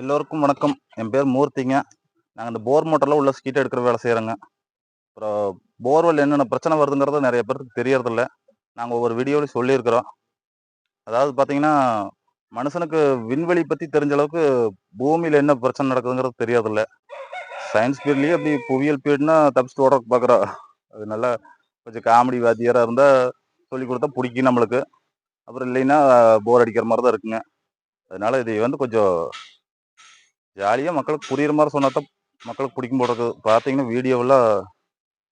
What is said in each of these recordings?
எல்லோருக்கும் வணக்கம். என் பேர் மூர்த்திங்க. நாங்கள் இந்த போர் மோட்டரில் உள்ள ஸ்கீட் எடுக்கிற வேலை செய்கிறோங்க அப்புறம் போர்வெல் என்னென்ன பிரச்சனை வருதுங்கிறது நிறைய பேருக்கு தெரியறதில்ல. நாங்கள் ஒவ்வொரு வீடியோலையும் சொல்லியிருக்கிறோம். அதாவது பார்த்தீங்கன்னா மனுஷனுக்கு விண்வெளி பற்றி தெரிஞ்ச அளவுக்கு பூமியில் என்ன பிரச்சனை நடக்குதுங்கிறது தெரியறதில்ல சயின்ஸ் பீரியட்லேயே அப்படி புவியியல் பீரியட்னா தப்பிச்சு ஓட பார்க்குறோம் அது நல்லா கொஞ்சம் காமெடி வாத்தியாராக இருந்தால் சொல்லி கொடுத்தா பிடிக்கும் நம்மளுக்கு. அப்புறம் இல்லைன்னா போர் அடிக்கிற மாதிரி தான் இருக்குங்க. அதனால இதை வந்து கொஞ்சம் ஜாலியாக மக்களுக்கு புரியுற மாதிரி சொன்னா தான் மக்களுக்கு பிடிக்கும் போடுறது பார்த்தீங்கன்னா வீடியோவெல்லாம்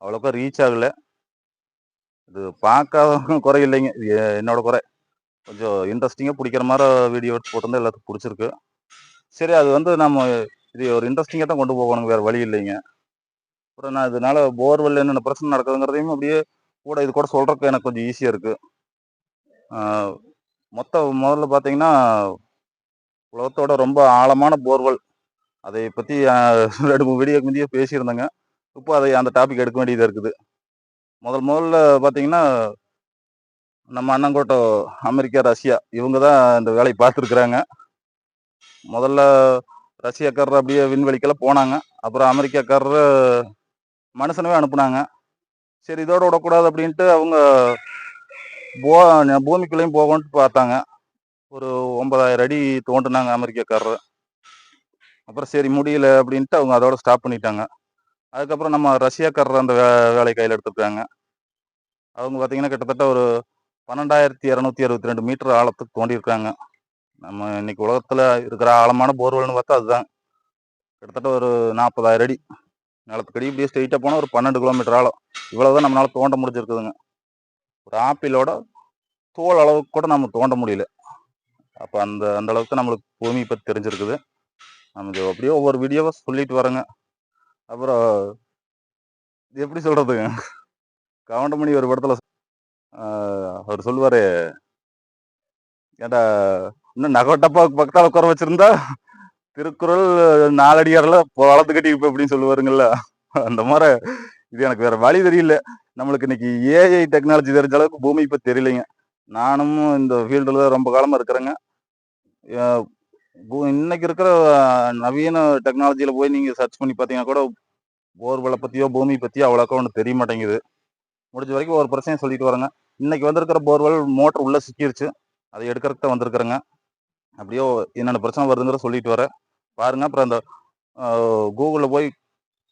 அவ்வளோக்கா ரீச் ஆகலை. இது பார்க்காதவங்க குறை இல்லைங்க. என்னோட குறை. கொஞ்சம் இன்ட்ரெஸ்டிங்காக பிடிக்கிற மாதிரி வீடியோ எடுத்து போட்டிருந்தா எல்லாத்துக்கும் பிடிச்சிருக்கு. சரி அது வந்து நம்ம இது ஒரு இன்ட்ரெஸ்டிங்காக தான் கொண்டு போகணும். வேறு வழி இல்லைங்க. அப்புறம் நான் இதனால போர்வெல் என்னென்ன பிரச்சனை நடக்குதுங்கிறதையும் அப்படியே கூட இது கூட சொல்கிறதுக்கு எனக்கு கொஞ்சம் ஈஸியாக இருக்குது மொத்த முதல்ல பார்த்தீங்கன்னா உலகத்தோட ரொம்ப ஆழமான போர்வெல் அதை பற்றி ரெண்டு மூணு வீடியோக்கு முந்தையே பேசியிருந்தேங்க. இப்போ அதை அந்த டாபிக் எடுக்க வேண்டியதாக இருக்குது. முதல் முதல்ல பார்த்தீங்கன்னா நம்ம அண்ணங்கோட்டோ அமெரிக்கா ரஷ்யா இவங்க தான் இந்த வேலையை பார்த்துருக்குறாங்க. முதல்ல ரஷ்யாக்காரர் அப்படியே விண்வெளிக்கெல்லாம் போனாங்க. அப்புறம் அமெரிக்காக்காரர் மனுஷனவே அனுப்புனாங்க. சரி இதோடு விடக்கூடாது அப்படின்ட்டு அவங்க போ பூமிக்குள்ளேயும் போகணுன்ட்டு பார்த்தாங்க. ஒரு ஒன்பதாயிரம் அடி தோண்டினாங்க அமெரிக்காக்காரர். அப்புறம் சரி முடியல அப்படின்ட்டு அவங்க அதோட ஸ்டாப் பண்ணிட்டாங்க. அதுக்கப்புறம் நம்ம ரஷ்யாக்காரர் அந்த வே வேலை கையில் எடுத்துருக்காங்க. அவங்க பார்த்தீங்கன்னா கிட்டத்தட்ட ஒரு பன்னெண்டாயிரத்தி இரநூத்தி அறுபத்தி ரெண்டு மீட்டர் ஆழத்துக்கு தோண்டியிருக்காங்க. நம்ம இன்னைக்கு உலகத்தில் இருக்கிற ஆழமான போர்வெல்னு பார்த்தா அதுதான். கிட்டத்தட்ட ஒரு நாற்பதாயிரம் அடி நிலத்துக்கடி இப்படியே ஸ்ட்ரெயிட்டாக போனால் ஒரு பன்னெண்டு கிலோமீட்டர் ஆழம். இவ்வளவுதான் நம்மளால் தோண்ட முடிஞ்சிருக்குதுங்க. ஒரு ஆப்பிளோட தோல் அளவுக்கு கூட நம்ம தோண்ட முடியல. அப்போ அந்த அந்த அளவுக்கு நம்மளுக்கு பூமி பற்றி தெரிஞ்சிருக்குது. நம்ம இது அப்படியே ஒவ்வொரு வீடியோவாக சொல்லிட்டு வரேங்க அப்புறம் இது எப்படி சொல்கிறதுங்க கவுண்டமணி ஒரு படத்தில் அவர் சொல்லுவார் ஏண்டா இன்னும் நகட்டப்பா பக்கத்தால் உட்கார வச்சுருந்தா திருக்குறள் நாலடியாரில் வளர்த்து கட்டி இப்போ அப்படின்னு சொல்லுவாருங்கல்ல. அந்த மாதிரி இது எனக்கு வேறு வழி தெரியல. நம்மளுக்கு இன்னைக்கு ஏஐ டெக்னாலஜி தெரிஞ்ச அளவுக்கு பூமி இப்போ தெரியலைங்க. நானும் இந்த ஃபீல்டில் ரொம்ப காலமாக இருக்கிறேங்க. இன்னைக்கு இருக்கிற நவீன டெக்னாலஜியில் போய் நீங்கள் சர்ச் பண்ணி பார்த்தீங்கன்னா கூட போர்வலை பற்றியோ பூமி பற்றியோ அவ்வளோக்கா ஒன்று தெரிய மாட்டேங்குது. முடிஞ்ச வரைக்கும் ஒரு பிரச்சனையும் சொல்லிட்டு வரேங்க. இன்னைக்கு வந்திருக்கிற போர்வெல் மோட்டர் உள்ளே சிக்கிருச்சு. அதை எடுக்கிறதுக்கு தான் வந்திருக்கிறேங்க. அப்படியோ என்னென்ன பிரச்சனை வருதுங்கிற சொல்லிட்டு வரேன். பாருங்க அப்புறம் அந்த கூகுளில் போய்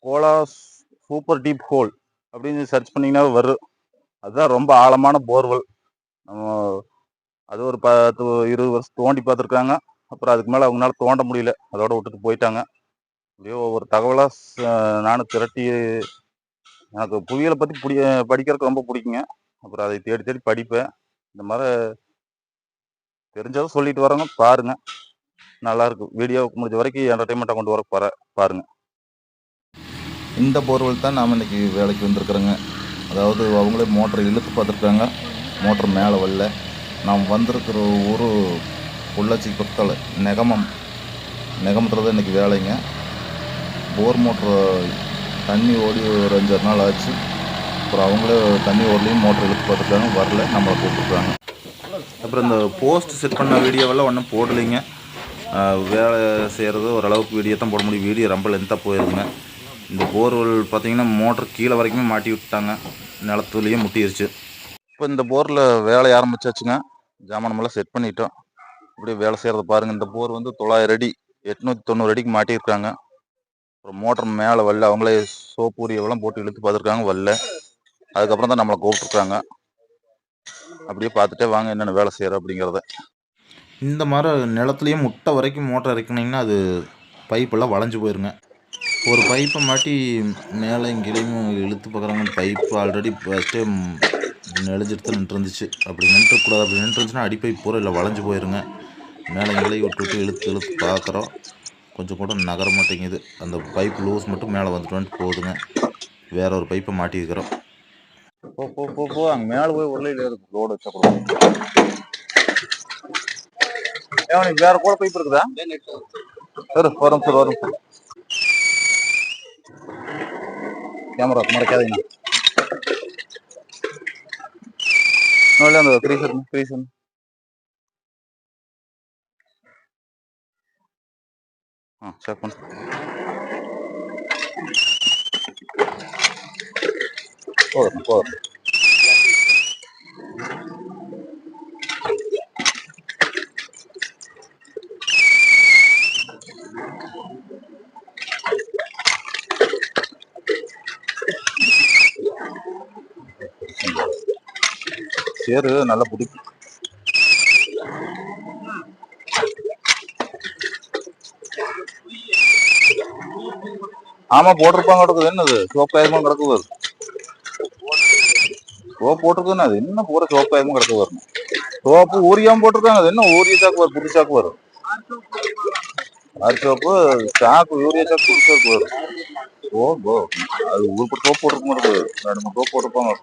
கோலா சூப்பர் டீப் ஹோல் அப்படின்னு சர்ச் பண்ணிங்கன்னா வரும் அதுதான் ரொம்ப ஆழமான போர்வெல். நம்ம அது ஒரு பத்து இருபது வருஷம் தோண்டி பார்த்துருக்காங்க. அப்புறம் அதுக்கு மேலே அவங்களால தோண்ட முடியல. அதோட விட்டுட்டு போயிட்டாங்க. அப்படியே ஒவ்வொரு தகவலாக நானும் திரட்டி எனக்கு புவியியலை பற்றி பிடி படிக்கிறதுக்கு ரொம்ப பிடிக்குங்க. அப்புறம் அதை தேடி தேடி படிப்பேன். இந்த மாதிரி தெரிஞ்சதும் சொல்லிட்டு வரேங்க பாருங்க. நல்லாயிருக்கும் இருக்கு. வீடியோ முடிஞ்ச வரைக்கும் என்டர்டைன்மெண்ட்டாக கொண்டு வர போற பாருங்க. இந்த போர்வெல் தான் நாம் இன்னைக்கு வேலைக்கு வந்திருக்கிறோங்க. அதாவது அவங்களே மோட்டரை இழுத்து பார்த்துருக்காங்க. மோட்டர் மேலே வரல. நாம் வந்திருக்கிற ஒரு பொள்ளாச்சி பக்கத்தில் நெகமம். நெகமத்தில் தான் இன்றைக்கி வேலைங்க. போர் மோட்ரு தண்ணி ஓடி ஒரு அஞ்சாறு நாள் ஆச்சு. அப்புறம் அவங்களே தண்ணி ஓடலையும் மோட்டர் இழுத்து பார்த்துருக்காங்க வரல. நம்மளை கூப்பிட்டுருக்காங்க. அப்புறம் இந்த போஸ்ட் செட் பண்ண வீடியோவெல்லாம் ஒன்றும் போடலைங்க. வேலை செய்கிறது ஓரளவுக்கு வீடியோ தான் போட முடியும். வீடியோ ரொம்ப லென்த்தாக போயிருங்க இந்த போர்வெல் பார்த்தீங்கன்னா மோட்டர் கீழே வரைக்குமே மாட்டி விட்டாங்க நிலத்துலேயே முட்டிருச்சு. இப்போ இந்த போரில் வேலை ஆரம்பிச்சாச்சுங்க. ஜாமானமெல்லாம் செட் பண்ணிட்டோம். இப்படி வேலை செய்கிறத பாருங்கள் இந்த போர் வந்து தொள்ளாயிரம் அடி எட்நூற்றி தொண்ணூறு அடிக்கு மாட்டியிருக்காங்க. அப்புறம் மோட்டர் மேலே வரல. அவங்களே சோப்பூரியெல்லாம் போட்டு இழுத்து பார்த்துருக்காங்க வரல. அதுக்கப்புறம் தான் நம்மளை கூப்பிட்ருக்காங்க அப்படியே பார்த்துட்டே வாங்க என்னென்ன வேலை செய்கிற அப்படிங்கிறத. இந்த மாதிரி நிலத்துலேயே முட்டை வரைக்கும் மோட்டர் இறக்கினீங்கன்னா அது பைப்பெல்லாம் வளைஞ்சு போயிருங்க. ஒரு பைப்பை மாட்டி மேலே கீழேயும் இழுத்து பார்க்குறாங்க பைப்பு ஆல்ரெடி ஃபஸ்ட்டே நெளிஞ்சிட்டு நின்றுருந்துச்சு. அப்படி நின்றுக்கூடாது அப்படி நின்றுருந்துச்சுன்னா இருந்துச்சுன்னா அடிப்பைப் பூரா இல்லை வளைஞ்சு போயிருங்க. மேலே கீழே விட்டு விட்டு இழுத்து இழுத்து பார்க்குறோம். கொஞ்சம் கூட நகர மாட்டேங்குது. அந்த பைப் லூஸ் மட்டும் மேலே வந்துட்டு வந்துட்டு போகுதுங்க. வேற ஒரு பைப்பை மாட்டியிருக்கிறோம். போ போ போ போ. அங்கே மேலே போய் உள்ள லோடு வச்சா கூட. ஏன் வேற கூட பைப் இருக்குதா? சரி வரும் சார் வரும் சார். கேமரா மறைக்காதீங்க. அந்த ஃப்ரீசர் ஃப்ரீசர் చెప్పండి செக் போதும் போதும். சேரு நல்லா பிடிக்கும் ஆமா போட்டிருப்பாங்க கிடக்குது என்னது? சோப்பாயமா கிடக்குது அது. சோப்பு போட்டிருக்குன்னு அது? என்ன பூரா சோப்பாயமா கிடக்கு வரும் சோப்பு ஊரியாம போட்டிருக்காங்க அது. என்ன ஊரிய சாக்கு வரும் புது சாக்கு வரும் அரி சோப்பு சாக்கு யூரியா சாக்கு புது சாக்கு வரும் ஓ போ. அது ஊருக்கு சோப்பு போட்டிருக்க மாட்டேங்குது ரெண்டு மூணு சோப்பு போட்டிருப்பாங்க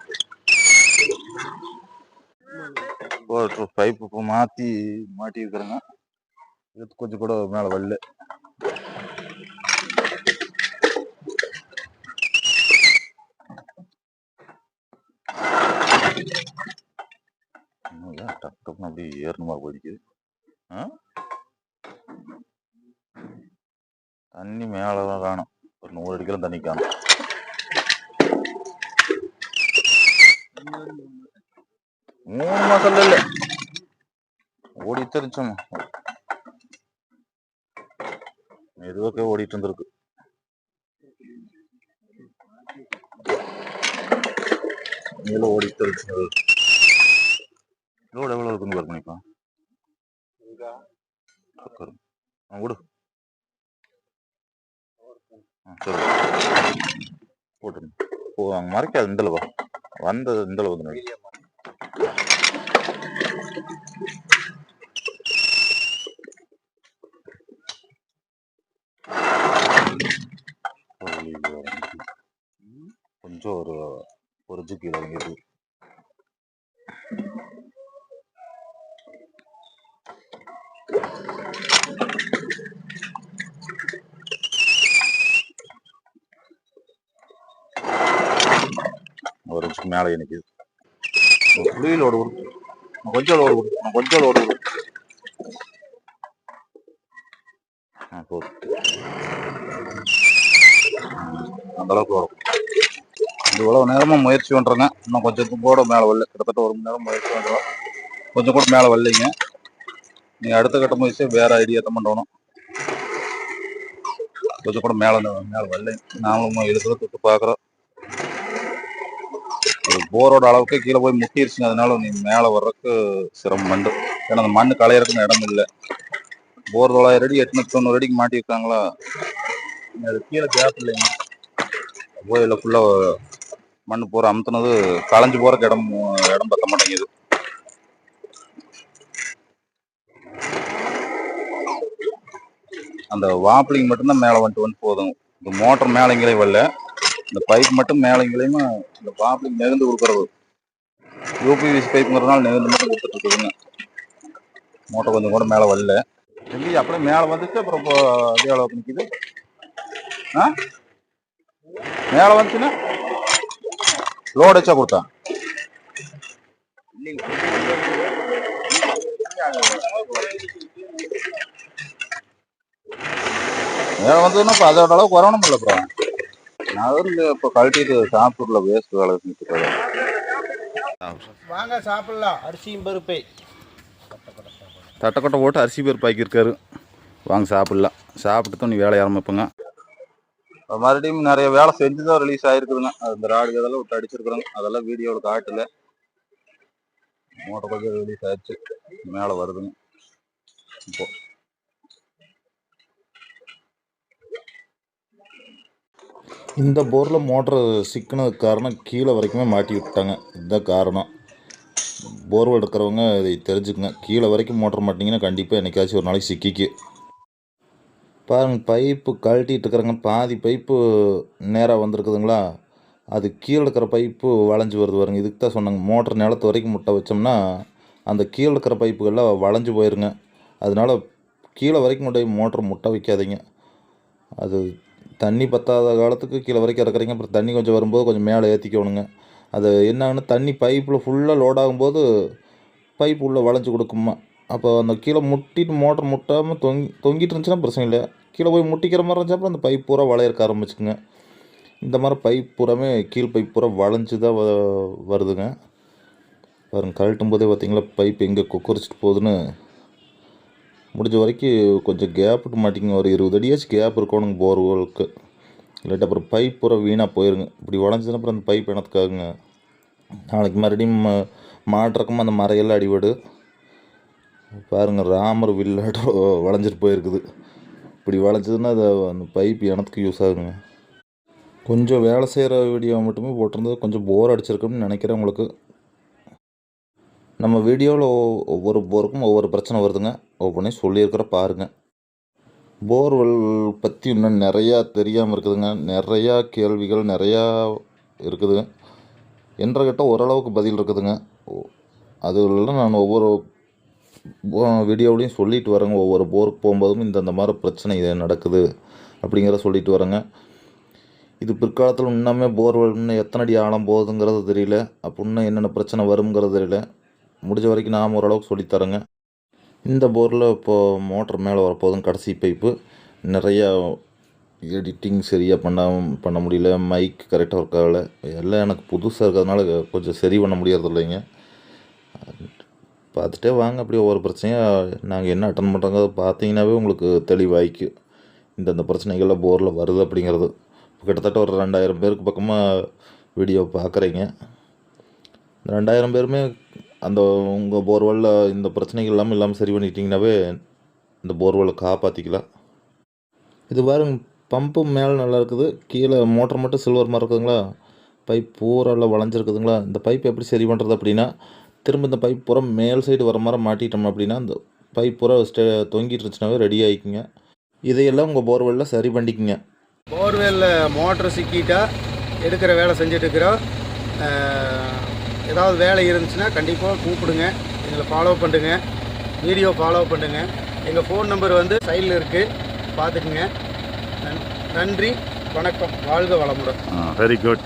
பைப்பு மாத்தி மாட்டி இருக்கிறேங்க இது கொஞ்சம் கூட மேல வரல இன்னும் ஏன் டக் டக்குன்னு அப்படியே ஏறணுமா போடிக்குது ஆ? தண்ணி மேலே தான் காணும். ஒரு நூறு அடிக்கலாம் தண்ணி காணும். மூணு மாசம் இல்ல. ஓடி தெரிஞ்சோம் மெதுவாக ஓடிட்டு இருந்திருக்கு. மேல ஓடி தெரிச்சு லோடு எவ்வளோ இருக்குன்னு பாரு பண்ணிப்பா ஆ விடு ஆ, சரி. போட்டுருங்க ஓ அங்கே மறைக்காது இந்தல வா. வந்தது இந்தல வந்து. கொஞ்சம் ஒரு ஒரு ஜுக்கி இறங்கிட்டு ஒரு இன்ச்சுக்கு மேலே எனக்கு புளி லோடு கொஞ்சம் லோடு கொஞ்சம் லோடு போதும். அந்த அளவுக்கு வரும். இது இவ்வளவு நேரமா முயற்சி பண்றேங்க. இன்னும் கொஞ்சம் கூட மேலே வரல. கிட்டத்தட்ட ஒரு மணி நேரம் முயற்சி பண்றோம். கொஞ்சம் கூட மேலே வரலைங்க. நீங்கள் அடுத்த கட்ட முயற்சி வேற ஐடியா தான் பண்ணணும் கொஞ்சம் கூட மேலே மேலே வரலைங்க நாமளும் எழுதுல தொட்டு பார்க்குறோம் ஒரு போரோட அளவுக்கு கீழே போய் முட்டிருச்சுங்க. அதனால நீ மேலே வர்றதுக்கு சிரமம் மண்டு ஏன்னா அந்த மண் களையறதுக்கு இடம் இல்லை. போர் தொள்ளாயிரம் அடி எட்நூத்தி தொண்ணூறு அடிக்கு மாட்டியிருக்காங்களா அது கீழே கேப் இல்லைங்க. கோயிலில் ஃபுல்லாக மண் பூரா அமுத்துனது களைஞ்சு போறதுக்கு இடம் இடம் பத்த மாட்டேங்குது. அந்த வாப்பிளிங் மட்டும்தான் மேலே வந்துட்டு வந்து போதும். இந்த மோட்டர் மேலேங்களையும் வரல. இந்த பைப் மட்டும் மேலேங்களையும் இந்த வாப்பிளிங் நெகுந்து கொடுக்குறது. யூபிவிசி பைப்புங்கிறதுனால நெகுந்து மட்டும் கொடுத்துட்டு இருக்குதுங்க மோட்டர் கொஞ்சம் கூட மேலே வரல. தம்பி அப்படியே மேலே வந்துச்சு அப்புறம் இப்போ அதே அளவுக்கு நிற்கிது ஆ? மேலே வந்துச்சுன்னா? லோடு வச்சா கொடுத்தா. மேலே வந்ததுன்னா இப்போ அதோட அளவுக்கு வரணும் இல்லை அப்புறம் நான் வந்து இப்போ கழட்டிட்டு சாப்பிட்ல வேஸ்ட் வேலை செஞ்சுட்டு வாங்க சாப்பிடலாம். அரிசியும் பருப்பை. தட்டைக்கொட்டை போட்டு அரிசி பருப்பு ஆக்கியிருக்காரு. வாங்க சாப்பிடலாம். சாப்பிட்டு தான் நீ வேலை ஆரம்பிப்போங்க. மறுபடியும் நிறைய வேலை செஞ்சு தான் ரிலீஸ் ஆயிருக்குதுங்க. அந்த இந்த ராடு இதெல்லாம் விட்டு அடிச்சிருக்குறோங்க அதெல்லாம் வீடியோவில் காட்டல. மோட்டர் கொஞ்சம் ரிலீஸ் ஆயிடுச்சு மேலே வருதுங்க. இப்போ. இந்த போரில் மோட்ரு சிக்கினதுக்கு காரணம் கீழே வரைக்குமே மாட்டி விட்டாங்க. இதுதான் காரணம். போர்வெல் இருக்கிறவங்க இதை தெரிஞ்சுக்கங்க. கீழே வரைக்கும் மோட்டர் மாட்டிங்கன்னா கண்டிப்பாக என்னைக்காச்சும் ஒரு நாளைக்கு சிக்கிக்கு. பாருங்க பைப்பு கழட்டிட்டு இருக்கிறேங்க பாதி பைப்பு நேராக வந்திருக்குதுங்களா? அது கீழே இருக்கிற பைப்பு வளைஞ்சு வருது வருங்க இதுக்கு தான் சொன்னாங்க மோட்டர் நிலத்து வரைக்கும் முட்டை வச்சோம்னா அந்த கீழே இருக்கிற பைப்புகள்லாம் வளைஞ்சு போயிருங்க. அதனால கீழே வரைக்கும் கொண்டு மோட்டர் முட்டை வைக்காதீங்க. அது தண்ணி பத்தாத காலத்துக்கு கீழே வரைக்கும் இறக்குறீங்க. அப்புறம் தண்ணி கொஞ்சம் வரும்போது கொஞ்சம் மேலே ஏற்றிக்கணுங்க அது என்னன்னா தண்ணி பைப்பில் ஃபுல்லாக லோட் ஆகும்போது பைப் உள்ளே வளைஞ்சு கொடுக்குமா? அப்போ அந்த கீழே முட்டிட்டு மோட்டர் முட்டாமல் தொங்கி தொங்கிட்டு இருந்துச்சுன்னா பிரச்சனை இல்லை. கீழே போய் முட்டிக்கிற மாதிரி இருந்துச்சு அப்புறம் அந்த பைப் பூரா வளையிறக்க ஆரம்பிச்சுங்க இந்த மாதிரி பைப் பூராமே கீழ் பைப் பூரா வளைஞ்சு தான் வ- வருதுங்க. பாருங்க கழட்டும் போதே பார்த்தீங்களா பைப் எங்கே கொக்கரிச்சிட்டு போகுதுன்னு. முடிஞ்ச வரைக்கும் கொஞ்சம் கேப் விட்டு மாட்டிங்க ஒரு இருபது அடியாச்சும் கேப் இருக்கணுங்க போர்வெலுக்கு. இல்லாட்டி அப்புறம் பைப் பூரா வீணாக போயிருங்க. இப்படி வளைஞ்சதுன்னா அப்புறம் அந்த பைப் எனத்துக்காகுங்க நாளைக்கு மறுபடியும் மாட்டுறக்கமாக அந்த மரையெல்லாம் அடிபடு பாருங்கள் ராமர் வில்லாட்டம் வளைஞ்சிட்டு போயிருக்குது. இப்படி வளைஞ்சதுன்னா அது அந்த பைப் இனத்துக்கு யூஸ் ஆகுங்க கொஞ்சம் வேலை செய்கிற வீடியோ மட்டுமே போட்டிருந்தது. கொஞ்சம் போர் அடிச்சிருக்குன்னு நினைக்கிறேன் உங்களுக்கு. நம்ம வீடியோவில் ஒவ்வொரு போருக்கும் ஒவ்வொரு பிரச்சனை வருதுங்க. ஒவ்வொன்றையும் சொல்லியிருக்கிற பாருங்கள் போர்வெல் பற்றி இன்னும் நிறையா தெரியாமல் இருக்குதுங்க. நிறையா கேள்விகள் நிறையா இருக்குதுங்க. என்ற கிட்ட ஓரளவுக்கு பதில் இருக்குதுங்க. அதுலாம் நான் ஒவ்வொரு வீடியோவிலையும் சொல்லிட்டு வரேங்க. ஒவ்வொரு போருக்கு போகும்போதும் இந்தந்த மாதிரி பிரச்சனை இது நடக்குது அப்படிங்கிறத சொல்லிட்டு வரேங்க. இது பிற்காலத்தில் இன்னுமே போர்வெல் இன்னும் எத்தனை அடி ஆழம் போகுதுங்கிறது தெரியல. அப்போ இன்னும் என்னென்ன பிரச்சனை வருங்கிறது தெரியல. முடிஞ்ச வரைக்கும் நாம் ஓரளவுக்கு சொல்லித்தரேங்க இந்த போரில் இப்போது மோட்டர் மேலே வரப்போதும் கடைசி பைப்பு. நிறையா எடிட்டிங் சரியாக பண்ண பண்ண முடியல. மைக் கரெக்டாக ஒர்க் ஆகலை. எல்லாம் எனக்கு புதுசாக இருக்கிறதுனால கொஞ்சம் சரி பண்ண முடியறது இல்லைங்க பார்த்துட்டே வாங்க. அப்படியே ஒவ்வொரு பிரச்சனையாக நாங்கள் என்ன அட்டன் பண்ணுறோங்கிறத பார்த்தீங்கன்னாவே உங்களுக்கு தெளிவாய்க்கு இந்தந்த பிரச்சனைகள்லாம் போரில் வருது அப்படிங்கிறது. கிட்டத்தட்ட ஒரு ரெண்டாயிரம் பேருக்கு பக்கமாக வீடியோ பார்க்குறீங்க. இந்த ரெண்டாயிரம் பேருமே அந்த உங்கள் போர்வெல்லில் இந்த பிரச்சனைகள் இல்லாமல் இல்லாமல் சரி பண்ணிட்டீங்கன்னாவே இந்த போர்வெல்லை காப்பாற்றிக்கலாம் இது பாருங்க பம்பு மேலே நல்லா இருக்குது. கீழே மோட்டர் மட்டும் சில்வர் மாதிரி இருக்குதுங்களா? பைப் பூரெல்லாம் வளைஞ்சிருக்குதுங்களா? இந்த பைப் எப்படி சரி பண்ணுறது அப்படின்னா திரும்ப இந்த பைப் பூரா மேல் சைடு வர மாதிரி மாட்டிட்டோம் அப்படின்னா இந்த பைப் பூரா ஸ்டே தொங்கிட்டு இருந்துச்சுனாவே ரெடி ஆகிக்குங்க இதையெல்லாம் உங்கள் போர்வெல்லில் சரி பண்ணிக்குங்க. போர்வெல்ல மோட்டர் சிக்கிட்டா எடுக்கிற வேலை அஹ், ஏதாவது வேலை இருந்துச்சுன்னா கண்டிப்பாக கூப்பிடுங்க. எங்களை ஃபாலோ பண்ணுங்க. வீடியோ ஃபாலோ பண்ணுங்க. எங்கள் ஃபோன் நம்பர் வந்து சைடில் இருக்குது பார்த்துக்குங்க. நன்- நன்றி. வணக்கம். வாழ்க வளமுடன். Very good